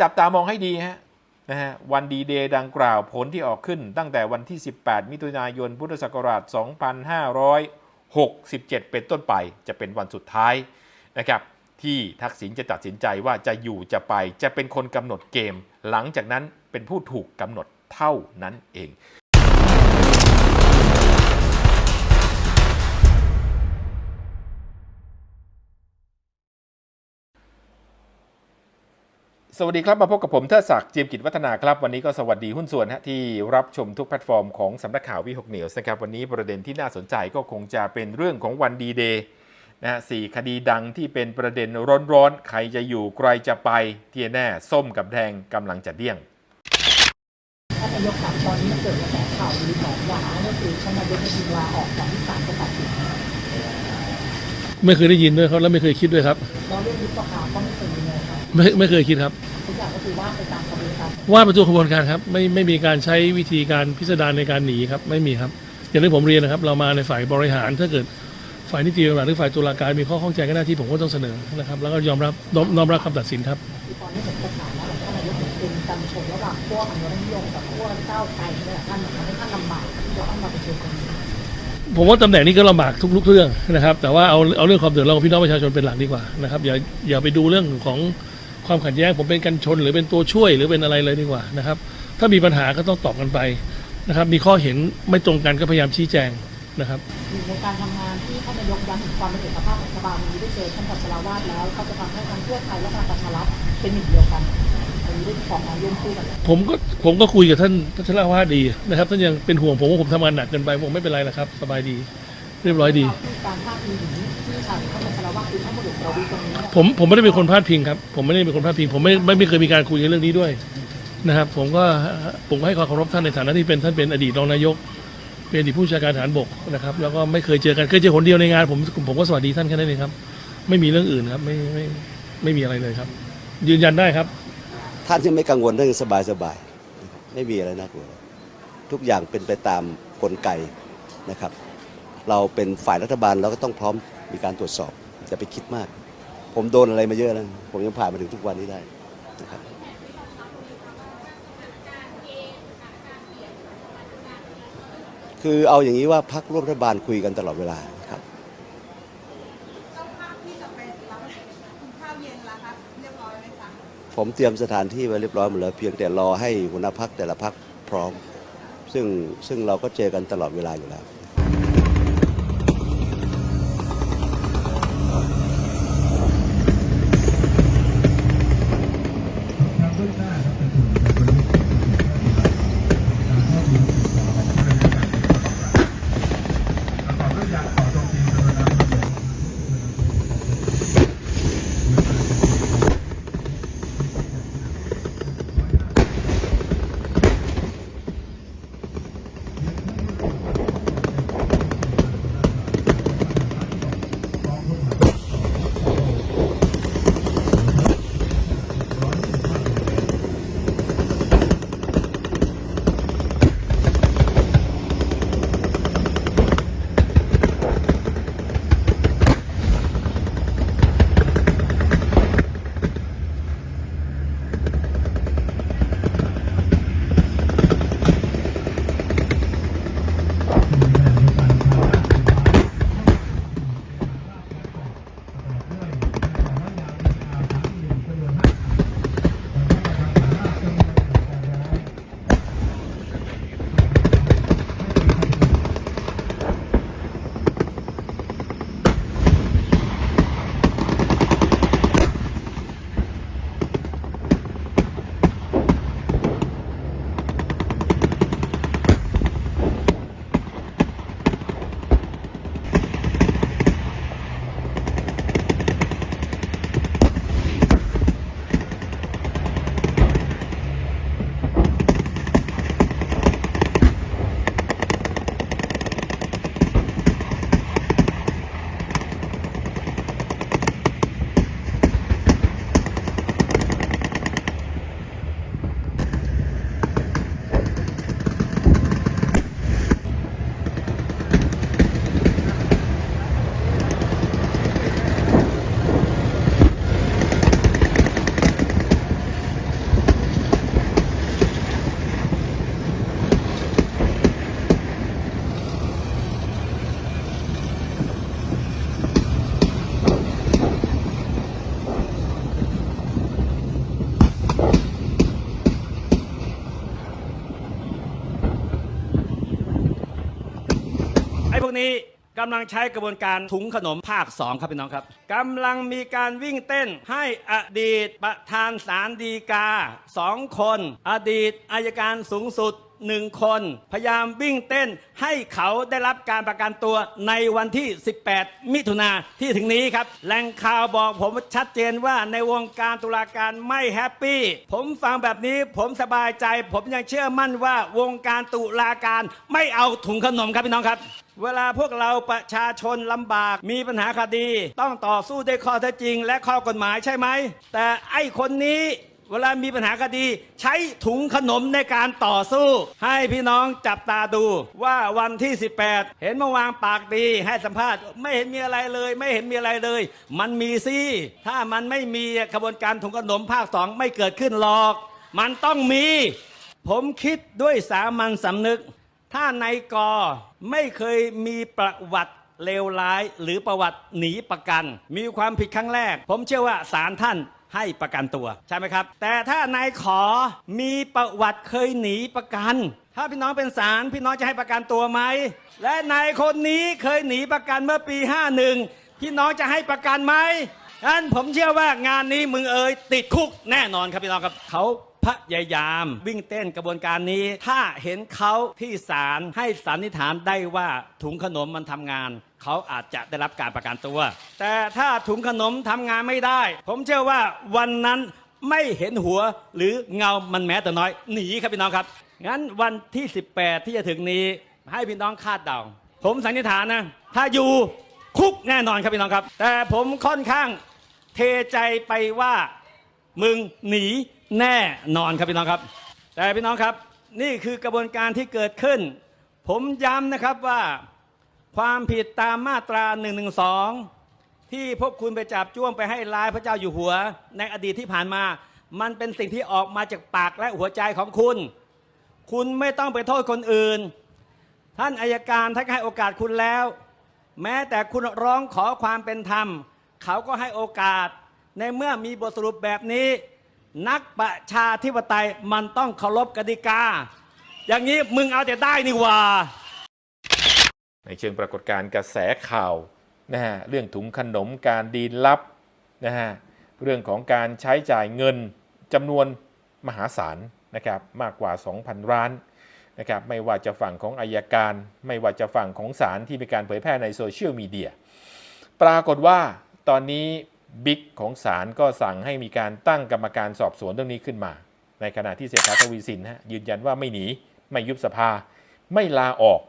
จับตามองให้ดีฮะนะฮะวันดีเดย์ดังกล่าวผลที่ออกขึ้นตั้งแต่วันที่ 18 มิถุนายน พุทธศักราช 2567 เป็นต้นไปจะเป็นวันสุดท้ายนะครับที่ทักษิณจะตัดสินใจว่าจะอยู่จะไปจะเป็นคนกำหนดเกม หลังจากนั้นเป็นผู้ถูกกำหนดเท่านั้นเอง สวัสดีครับ มาพบกับผมเทิดศักดิ์เจียมกิจวัฒนาครับ วันนี้ก็สวัสดีหุ้นส่วนฮะที่รับชมทุกแพลตฟอร์มของสำนักข่าววิหกเหนียวนะครับวันนี้ประเด็นที่น่าสนใจก็คงจะเป็นเรื่องของวันดีเดย์นะฮะสี่คดีดังที่เป็นประเด็นร้อนๆ ใครจะอยู่ใครจะไปที่แน่ส้มกับแดงกำลังจะเดี่ยงท่านนายกครับตอนนี้มันเกิดกระแสข่าวลือของหวาก็คือท่านนายกจะยิงลาออกก่อนที่ศาลจะตัดสินไม่เคยได้ยินด้วยครับ แล้วไม่เคยคิดด้วยครับแล้วเรื่องยุบสภาก็ไม่เคยมีเลยครับไม่ไม่เคยคิดครับทุก อย่างก็คือว่าไปตามกระบวนการว่าประตูขบวนการครับไม่ไม่มีการใช้วิธีการพิสดารในการหนีครับไม่มีครับ อย่างที่ผมเรียนนะครับ เรามาในฝ่ายบริหารถ้าเกิดฝ่ายนิติบัญญัติหรือฝ่ายตุลาการมีข้อข้องใจก็หน้าที่ผมก็ต้องเสนอนะครับแล้วก็ยอมรับน้อมรับคำตัดสินครับตอนนี้ผมจะถามว่าท่านนายกเป็นการชนระหว่างพวอนุรักษ์นิยมกับพวกก้าไกลเนี่ยท่านทำให้ท่านลำบากที่จะต้องมาป็นเชิญคนนี้ผมว่าตำแหน่งนี้ก็ลำบากทุกๆเรื่องนะครับ แต่ว่าเอาเอาเรื่องความเดือดร้อนของพี่น้องประชาชนเป็นหลักดีกว่านะครับอย่าอย่าไปดูเรื่องของ ความขัดแย้งผมเป็นกันชนหรือเป็นตัวช่วยหรือเป็นอะไรเลยดีกว่านะครับ ถ้ามีปัญหาก็ต้องตอบกันไปนะครับ มีข้อเห็นไม่ตรงกันก็พยายามชี้แจงนะครับอยู่ในการทำงานที่ท่านนายกย้ำถึงความเป็นเอกภาพของรัฐบาลวันนี้ได้เจอท่านปัสสราวาสแล้วก็จะทำให้ทางเพื่อไทยและพลังประชารัฐเป็นหนึ่งเดียวกันวันนี้ได้ของงานร่วมคู่กันแล้วผมก็ผมก็คุยกับท่านพัชรวาทดีนะครับท่านยังเป็นห่วงผมว่าผมทำงานหนักเกินไปผมไม่เป็นไรนะครับ สบายดี เรียบร้อยดีที่การพาดพิงถึงที่ชายท่านปัสสราวา ผมผมไม่ได้เป็นคนพาดพิงครับ ผมไม่ได้เป็นคนพาดพิง ผมไม่ไม่เคยมีการคุยในเรื่องนี้ด้วยนะครับ ผมก็ผมก็ให้ความเคารพท่านในฐานะที่เป็นท่านเป็นอดีตรองนายก เป็นอดีตผู้บัญชาการฐานบกนะครับ แล้วก็ไม่เคยเจอกันเคยเจอคนเดียวในงานผมผมก็สวัสดีท่านแค่นั้นเองครับ ไม่มีเรื่องอื่นครับไม่ไม่ไม่มีอะไรเลยครับ ยืนยันได้ครับ ท่านที่ไม่กังวลเรื่องสบายสบายไม่มีอะไรน่ากลัวทุกอย่างเป็นไปตามกลไกนะครับ เราเป็นฝ่ายรัฐบาลเราก็ต้องพร้อมมีการตรวจสอบ อย่าไปคิดมาก ผมโดนอะไรมาเยอะแล้วผมยังผ่านมาถึงทุกวันนี้ได้นะครับคือเอาอย่างนี้ว่าพักร่วมรัฐบาลคุยกันตลอดเวลาครับผมเตรียมสถานที่ไว้เรียบร้อยหมดแล้วเพียงแต่รอให้หัวหน้าพักแต่ละพักพร้อม ซึ่งซึ่งเราก็เจอกันตลอดเวลาอยู่แล้ว time. กำลังใช้กระบวนการถุงขนมภาค 2 ครับพี่น้องครับกำลังมีการวิ่งเต้นให้อดีตประธานศาลฎีกาสองคน อดีตอายการสูงสุด หนึ่งคน พยายามวิ่งเต้นให้เขาได้รับการประกันตัวในวันที่ 18 มิถุนาที่ถึงนี้ครับแหล่งข่าวบอกผมชัดเจนว่าในวงการตุลาการไม่แฮปปี้ผมฟังแบบนี้ผมสบายใจ ผมยังเชื่อมั่นว่าวงการตุลาการไม่เอาถุงขนมครับพี่น้องครับเวลาพวกเราประชาชนลำบากมีปัญหาคดี ต้องต่อสู้ด้วยข้อเท็จจริง และข้อกฎหมายใช่ไหม แต่ไอ้คนนี้ เวลามีปัญหาคดี ใช้ถุงขนมในการต่อสู้ ให้พี่น้องจับตาดูว่าวันที่ 18 เห็นมื่อวางปากดีให้สัมภาษณ์ ไม่เห็นมีอะไรเลย ไม่เห็นมีอะไรเลย มันมีสิถ้ามันไม่มีกระบวนการถุงขนมภาคสองไม่เกิดขึ้นหรอก มันต้องมี ผมคิดด้วยสามัญสำนึก ถ้านายกอไม่เคยมีประวัติเลวร้ายหรือประวัติหนีประกัน มีความผิดครั้งแรก ผมเชื่อว่าศาลท่าน ให้ประกันตัวใช่ไหมครับ แต่ถ้านายขอมีประวัติเคยหนีประกัน ถ้าพี่น้องเป็นศาลพี่น้องจะให้ประกันตัวไหมและนายคนนี้เคยหนีประกันเมื่อปี 51 พี่น้องจะให้ประกันไหมงั้นผมเชื่อว่างานนี้มึงเอ๋ยติดคุกแน่นอนครับพี่น้องครับเขา พยายาม วิ่งเต้นกระบวนการนี้ ถ้าเห็นเขาที่ศาลให้สันนิษฐานได้ว่าถุงขนมมันทำงาน เขาอาจจะได้รับการประกันตัว แต่ถ้าถุงขนมทำงานไม่ได้ ผมเชื่อว่าวันนั้นไม่เห็นหัวหรือเงามันแม้แต่น้อยหนีครับพี่น้องครับ งั้นวันที่ 18 ที่จะถึงนี้ ให้พี่น้องคาดเดา ผมสันนิษฐานนะ ถ้าอยู่คุกแน่นอนครับพี่น้องครับ แต่ผมค่อนข้างเทใจไปว่า มึงหนีแน่นอนครับพี่น้องครับ แต่พี่น้องครับ นี่คือกระบวนการที่เกิดขึ้น ผมย้ำนะครับว่าความผิดตามมาตรา1นึที่พวกคุณไปจับจ้วงไปให้ร้ายพระเจ้าอยู่หัว ในอดีตที่ผ่านมา มันเป็นสิ่งที่ออกมาจากปากและหัวใจของคุณ คุณไม่ต้องไปโทษคนอื่น ท่านอายการท่านให้โอกาสคุณแล้ว แม้แต่คุณร้องขอความเป็นธรรม เขาก็ให้โอกาส ในเมื่อมีบทสรุปแบบนี้ นักประชาธิปไตยมันต้องเคารพกติกา อย่างนี้มึงเอาแต่ได้นี่หว่า ในเชิงปรากฏการณ์กระแสข่าวนะฮะเรื่องถุงขนมการดีลลับนะฮะเรื่องของการใช้จ่ายเงินจำนวนมหาศาลนะครับมากกว่า 2,000ล้านนะครับไม่ว่าจะฝั่งของอายการ ไม่ว่าจะฝั่งของศาลที่มีการเผยแพร่ในโซเชียลมีเดียปรากฏว่าตอนนี้ บิ๊กของศาลก็สั่งให้มีการตั้งกรรมการสอบสวนเรื่องนี้ขึ้นมา ในขณะที่เศรษฐาทวีสินฮะยืนยันว่าไม่หนี ไม่ยุบสภา ไม่ลาออก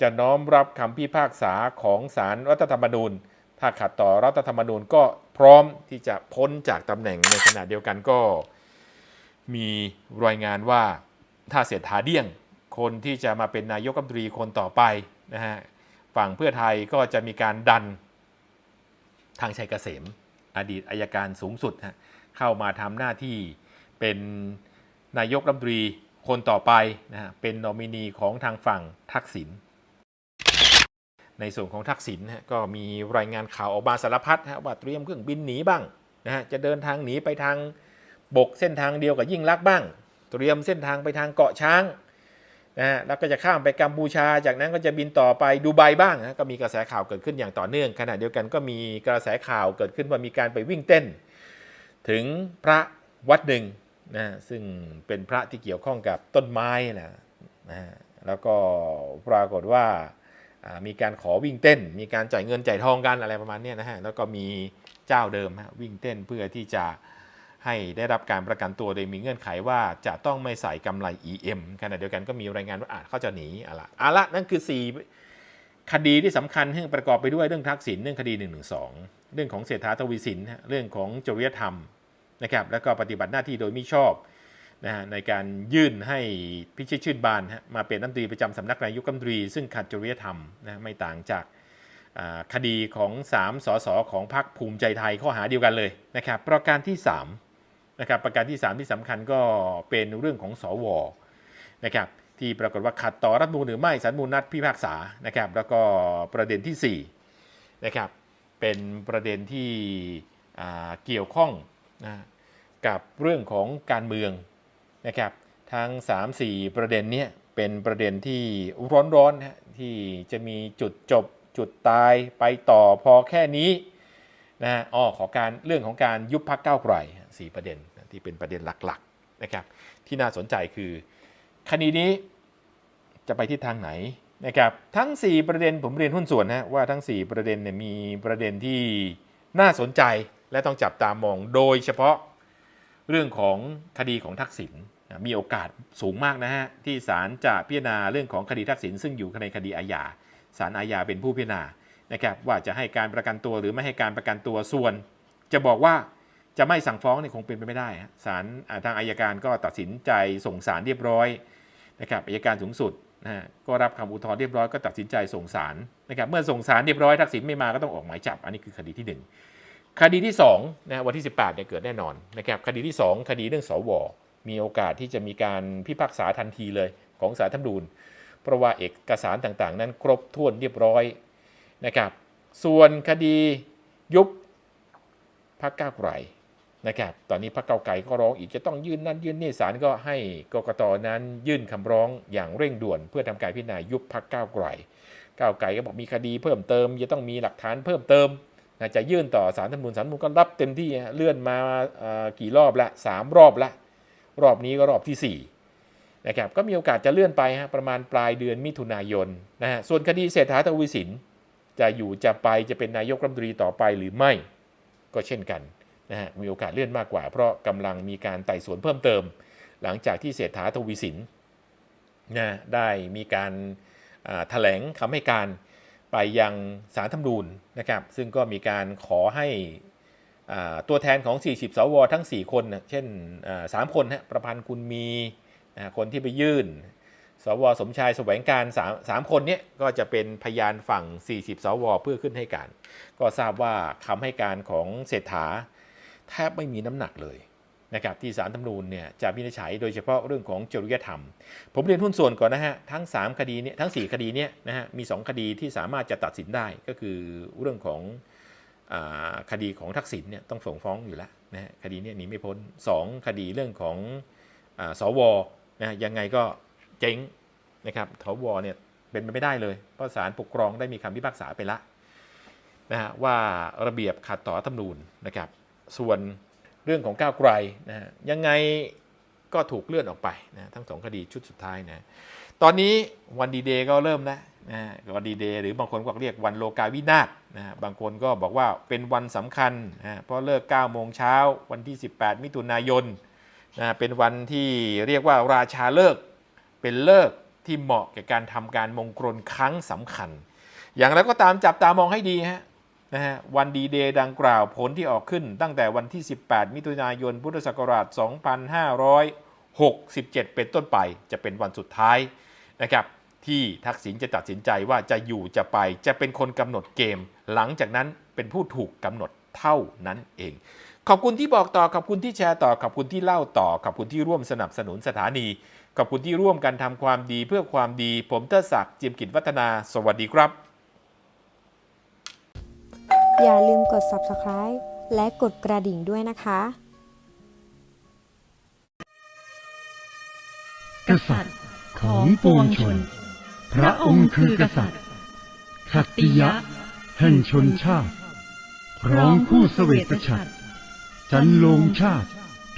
จะน้อมรับคำพิพากษาของศาลรรัฐธรรมนูญ ถ้าขัดต่อรัฐธรรมนูญก็พร้อมที่จะพ้นจากตำแหน่งในขณะเดียวกันก็ มีรายงานว่าถ้าเศรษฐาเดี้ยง คนที่จะมาเป็นนายกรัฐมนตรีคนต่อไปนะฮะฝั่งเพื่อไทยก็จะมีการดันทางชัยเกษม อดีตอายการสูงสุดเข้ามาทำหน้าที่เป็นนายกรัฐมนตรีคนต่อไปนะฮะเป็นนอมินีของทางฝั่งทักษิณในส่วนของทักษิณก็มีรายงานข่าวออกมาสารพัดว่าเตรียมเครื่องบินหนีบ้างนะฮะจะเดินทางหนีไปทางบกเส้นทางเดียวกับยิ่งลักษณ์บ้าง เตรียมเส้นทางไปทางเกาะช้าง นะฮะแล้วก็จะข้ามไปกัมพูชา จากนั้นก็จะบินต่อไปดูไบบ้างนะก็มีกระแสข่าวเกิดขึ้นอย่างต่อเนื่อง ขณะเดียวกันก็มีกระแสข่าวเกิดขึ้นว่ามีการไปวิ่งเต้น ถึงพระวัดหนึ่งนะซึ่งเป็นพระที่เกี่ยวข้องกับต้นไม้นะนะแล้วก็ปรากฏว่ามีการขอวิ่งเต้น มีการจ่ายเงินจ่ายทองกันอะไรประมาณนี้นะฮะแล้วก็มีเจ้าเดิมวิ่งเต้นเพื่อที่จะ ให้ได้รับการประกันตัวโดยมีเงื่อนไขว่าจะต้องไม่ใส่กำไร EM ขณะเดียวกันก็มีรายงานว่าอาจเขาจะหนีอะละอะละนั่นคือ 4 คดีที่สำคัญที่ประกอบไปด้วยเรื่องทักษิณเรื่องคดี1นึเรื่องของเศรษฐาทวีสินเรื่องของจริยธรรมนะครับแล้วก็ปฏิบัติหน้าที่โดยมิชอบนะฮะในการยื่นให้พิชิตชื่นบานฮะมาเป็นรัฐมนตรีประจำสำนักนายกรัฐมนตรี ซึ่งขัดจริยธรรมนะไม่ต่างจากอ่าคดีของ 3สสของพรรคภูมิใจไทยข้อหาเดียวกันเลยนะครับประการที่ 3 นะครับประการที่ 3 ที่สำคัญก็เป็นเรื่องของสวนะครับที่ปรากฏว่าขัดต่อรัฐมนูญหรือไม่สารมูลนัดพิพากษานะครับแล้วก็ประเด็นที่4นะครับเป็นประเด็นที่เกี่ยวข้องนะกับเรื่องของการเมืองนะครับทั้ง 3-4 ประเด็นนี้เป็นประเด็นที่ร้อนๆที่จะมีจุดจบจุดตายไปต่อพอแค่นี้นะฮะอ๋อขอการเรื่องของการยุบพักเก้าไกลสี่ประเด็น ที่เป็นประเด็นหลักๆนะครับที่น่าสนใจคือคดีนี้จะไปทิศทางไหนนะครับทั้ง 4 ประเด็นผมเรียนหุ้นส่วนนะว่าทั้ง 4 ประเด็นเนี่ยมีประเด็นที่น่าสนใจและต้องจับตามองโดยเฉพาะเรื่องของคดีของทักษิณมีโอกาสสูงมากนะฮะที่ศาลจะพิจารณาเรื่องของคดีทักษิณซึ่งอยู่ในคดีอาญาศาลอาญาเป็นผู้พิจารณานะครับว่าจะให้การประกันตัวหรือไม่ให้การประกันตัวส่วน จะบอกว่า จะไม่สั่งฟ้องเนี่ยคงเป็นไปไม่ได้ศาลทางอายการก็ตัดสินใจส่งศาลเรียบร้อยนะครับอายการสูงสุดนะฮะก็รับคำอุทธรณ์เรียบร้อยก็ตัดสินใจส่งศาลนะครับเมื่อส่งศาลเรียบร้อยทักษิณไม่มาก็ต้องออกหมายจับ อันนี้คือคดีที่หนึ่งคดีที่2นะวันที่ 18เนี่ยเกิดแน่นอนนะครับคดีที่ 2 คดีเรื่องสวมีโอกาสที่จะมีการพิพากษาทันทีเลยของศาลธรรมนูญเพราะว่าเอกสารต่างๆ นั้นครบถ้วนเรียบร้อยนะครับส่วนคดียุบพักก้าวไกล นะครับตอนนี้พักเก้าไกลก็ร้องอีกจะต้องยื่นนั่นยื่นนี่ศาลก็ให้กกตนั้นยื่นคำร้องอย่างเร่งด่วน เพื่อทำการพิจารณายุบพักก้าวไกลก้าวไกลก็บอกมีคดีเพิ่มเติม จะต้องมีหลักฐานเพิ่มเติมนะจะยื่นต่อศาลธรรมนูญศาลธรรมนูญก็รับเต็มที่เลื่อนมากี่รอบละสามรอบละ รอบนี้ก็รอบที่สี่นะครับก็มีโอกาสจะเลื่อนไปฮะประมาณปลายเดือนมิถุนายนนะฮะส่วนคดีเศรษฐาทวีสิน จะอยู่จะไปจะเป็นนายกรัฐมนตรีต่อไปหรือไม่ ก็เช่นกัน นะฮะมีโอกาสเลื่อนมากกว่า เพราะกำลังมีการไต่สวนเพิ่มเติม หลังจากที่เศรษฐาทวีสินนะได้มีการแถลงคำให้การไปยังสารธรรมนูญนะครับซึ่งก็มีการขอให้ตัวแทนของ 40 สว ทั้ง 4 คนนะเช่นอ่าสามคนฮะประพันธ์คุณมีคนที่ไปยื่น สว สมชายแสวงการสามสามคนนี้ก็จะเป็นพยานฝั่ง 40 สว เพื่อขึ้นให้การ ก็ทราบว่าคำให้การของเศรษฐา แทบไม่มีน้ำหนักเลยนะครับที่สารธรรมนูญเนี่ยจะวินิจฉัยโดยเฉพาะเรื่องของจริยธรรม ผมเรียนหุ้นส่วนก่อนนะฮะทั้ง 3 คดีเนี้ทั้ง 4 คดีเนี้ยนะฮะมี 2 คดีที่สามารถจะตัดสินได้ก็คือเรื่องของอคดีของทักษิณเนี่ยต้องส่งฟ้องอยู่แล้วนะฮะคดีเนี้หนีไม่พ้น 2 คดีเรื่องของอสวนะยังไงก็เจ๊งนะครับสวเนี่ยเป็นไปไม่ได้เลยเพราะศาลปกครองได้มีคำพิพากษาไปละนะฮะว่าระเบียบขัดต่อรัฐธรรมนูญนะครับ ส่วนเรื่องของก้าวไกลนะฮะยังไงก็ถูกเลื่อนออกไปนะทั้งสองคดีชุดสุดท้ายนะตอนนี้วันดีเดย์ก็เริ่มแล้วนะวันดีเดย์หรือบางคนก็เรียกวันโลกาวินาศนะบางคนก็บอกว่าเป็นวันสำคัญนะเพราะเลิก9โมงเช้าวันที่ 18 มิถุนายนนะฮะเป็นวันที่เรียกว่าราชาเลิกเป็นเลิกที่เหมาะแก่การทำการมงคลครั้งสำคัญ อย่างไรก็ตามจับตามองให้ดีฮะ นะฮะวันดีเดย์ดังกล่าวผลที่ออกขึ้นตั้งแต่วันที่ 18 มิถุนายน พุทธศักราช 2567 เป็นต้นไปจะเป็นวันสุดท้ายนะครับที่ทักษิณจะตัดสินใจว่าจะอยู่จะไปจะเป็นคนกำหนดเกม หลังจากนั้นเป็นผู้ถูกกำหนดเท่านั้นเอง ขอบคุณที่บอกต่อขอบคุณที่แชร์ต่อขอบคุณที่เล่าต่อขอบคุณที่ร่วมสนับสนุนสถานี ขอบคุณที่ร่วมกันทำความดีเพื่อความดี ผมเตอร์ศักดิ์จิมกิจวัฒนา สวัสดีครับ อย่าลืมกด subscribe และกดกระดิ่งด้วยนะคะ กษัตริย์ของปวงชน พระองค์คือกษัตริย์ขัตติยะ แห่งชนชาติร้องคู่เสวตฉัตรจันลงชาติ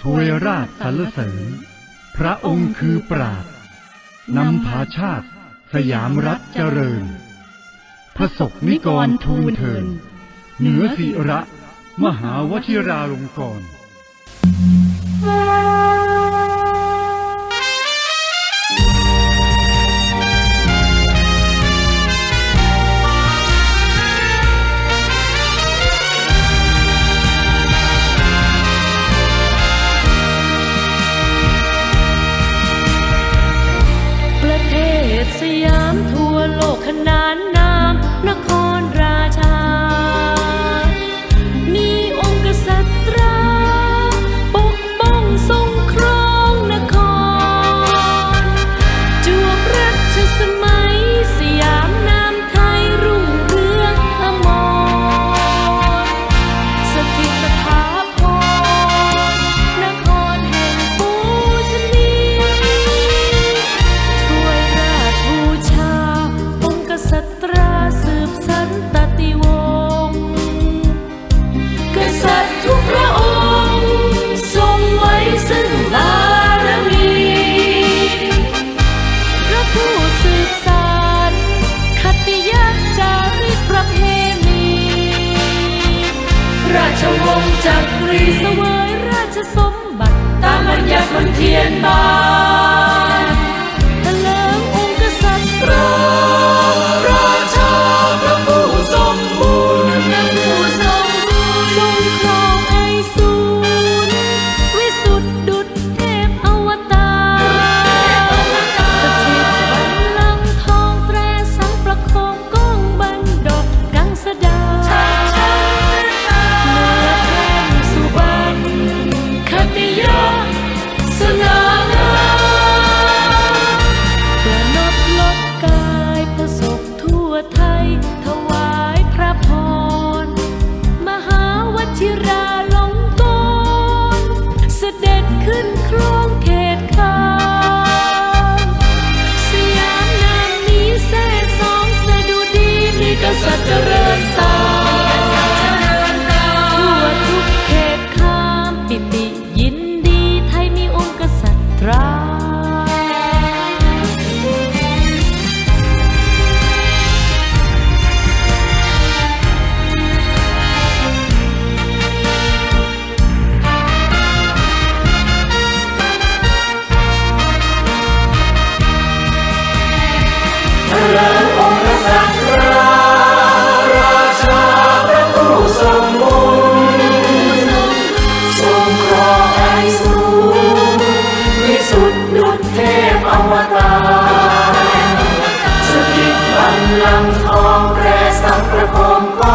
ถวยราชสรรเสริญ พระองค์คือปราดนำพาชาติ สยามรัฐเจริญพระศกนิกรทูลเทิน เหนือศิระ มหาวชิราลงกรณ์ ชวงศ์จักรีสวยราชสมบัติ ตามบัญญัติบนเทียนบาน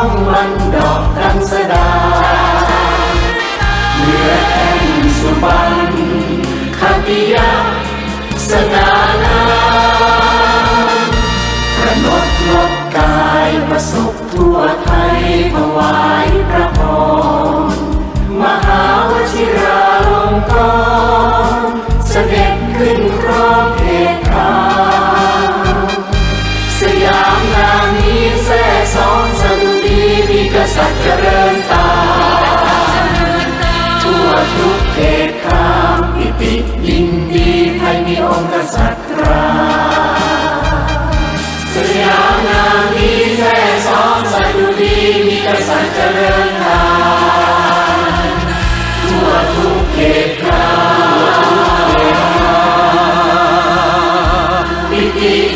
องมันดอกดังสดาเหนือแห่งสุบันคติยะสนานาประนดลดกายประสบทั่วไทยถวายพระพรมหาวชิราลงกรเสด็จขึ้นครอง ษัตริย์เจริญตา ทั่วทุกเขตข้ามพิติยินดีไทยมีองค์กษัตริย์าสยามนามมีแท้สองสดุดีมีกษัตริย์เจริญตาทั่วทุกเขตข้ามพิติ